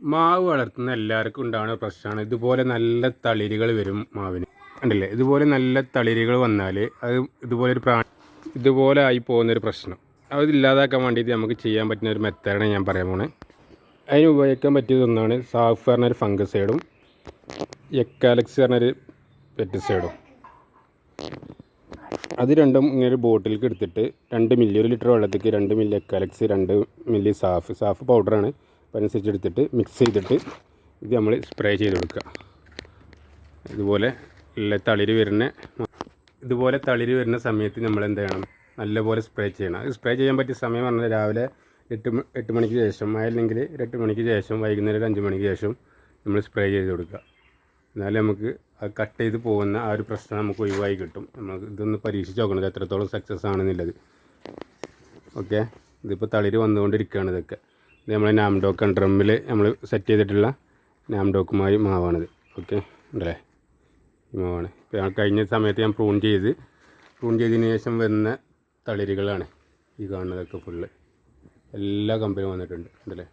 മാവ് വളർത്തുന്ന എല്ലാവർക്കും ഉണ്ടാകുന്ന പ്രശ്നമാണ്. ഇതുപോലെ നല്ല തളിരുകൾ വരും മാവിന്. കണ്ടില്ലേ? ഇതുപോലെ നല്ല തളിരുകൾ വന്നാൽ അത് ഇതുപോലെ ഒരു പ്രാണി ഇതുപോലെ ആയി പോകുന്നൊരു പ്രശ്നം. അത് ഇല്ലാതാക്കാൻ വേണ്ടിയിട്ട് നമുക്ക് ചെയ്യാൻ പറ്റുന്ന ഒരു മെത്തേഡാണ് ഞാൻ പറയാൻ പോണേ. അതിന് ഉപയോഗിക്കാൻ പറ്റിയത് ഒന്നാണ് സാഫ് പറഞ്ഞൊരു ഫംഗസൈഡും എക്കാലക്സ് പറഞ്ഞൊരു പെറ്റിസൈഡും. അത് രണ്ടും ഇങ്ങനെ ഒരു ബോട്ടിലേക്ക് എടുത്തിട്ട് രണ്ട് മില്ലി ഒരു ലിറ്റർ വെള്ളത്തേക്ക് രണ്ട് മില്ലി എക്കാലക്സ് രണ്ട് മില്ലി സാഫ്. സാഫ് പൗഡറാണ്. അപ്പോൾ മിക്സ് ചെയ്തിട്ട് ഇത് നമ്മൾ സ്പ്രേ ചെയ്ത് കൊടുക്കുക. ഇതുപോലെ ഉള്ള തളിര് വരുന്ന ഇതുപോലെ തളിര് വരുന്ന സമയത്ത് നമ്മൾ എന്ത് ചെയ്യണം? നല്ലപോലെ സ്പ്രേ ചെയ്യണം. സ്പ്രേ ചെയ്യാൻ പറ്റിയ സമയം പറഞ്ഞാൽ രാവിലെ എട്ട് എട്ട് മണിക്ക് ശേഷം അല്ലെങ്കിൽ എട്ട് മണിക്ക് ശേഷം വൈകുന്നേരം അഞ്ച് മണിക്ക് ശേഷം നമ്മൾ സ്പ്രേ ചെയ്ത് കൊടുക്കുക. എന്നാലേ നമുക്ക് അത് കട്ട് ചെയ്ത് പോകുന്ന ആ ഒരു പ്രശ്നം നമുക്ക് ഒഴിവായി കിട്ടും. നമുക്ക് ഇതൊന്ന് പരീക്ഷിച്ച് നോക്കണം എത്രത്തോളം സക്സസ് ആണെന്നുള്ളത്. ഓക്കെ ഇതിപ്പോൾ തളിര് വന്നുകൊണ്ടിരിക്കുകയാണ് ഇതൊക്കെ. ഇത് നമ്മൾ നാംഡോക്ക് ഡ്രമ്മിൽ നമ്മൾ സെറ്റ് ചെയ്തിട്ടുള്ള നാംഡോക്കുമായി മാവാണിത്. ഓക്കെ? ഉണ്ടല്ലേ? ഈ മാവാണ്. കഴിഞ്ഞ സമയത്ത് ഞാൻ പ്രൂൺ ചെയ്ത് പ്രൂൺ ചെയ്തതിന് ശേഷം വരുന്ന തളിരുകളാണ് ഈ കാണുന്നതൊക്കെ ഫുള്ള് എല്ലാ കമ്പനിയും വന്നിട്ടുണ്ട്. ഉണ്ടല്ലേ?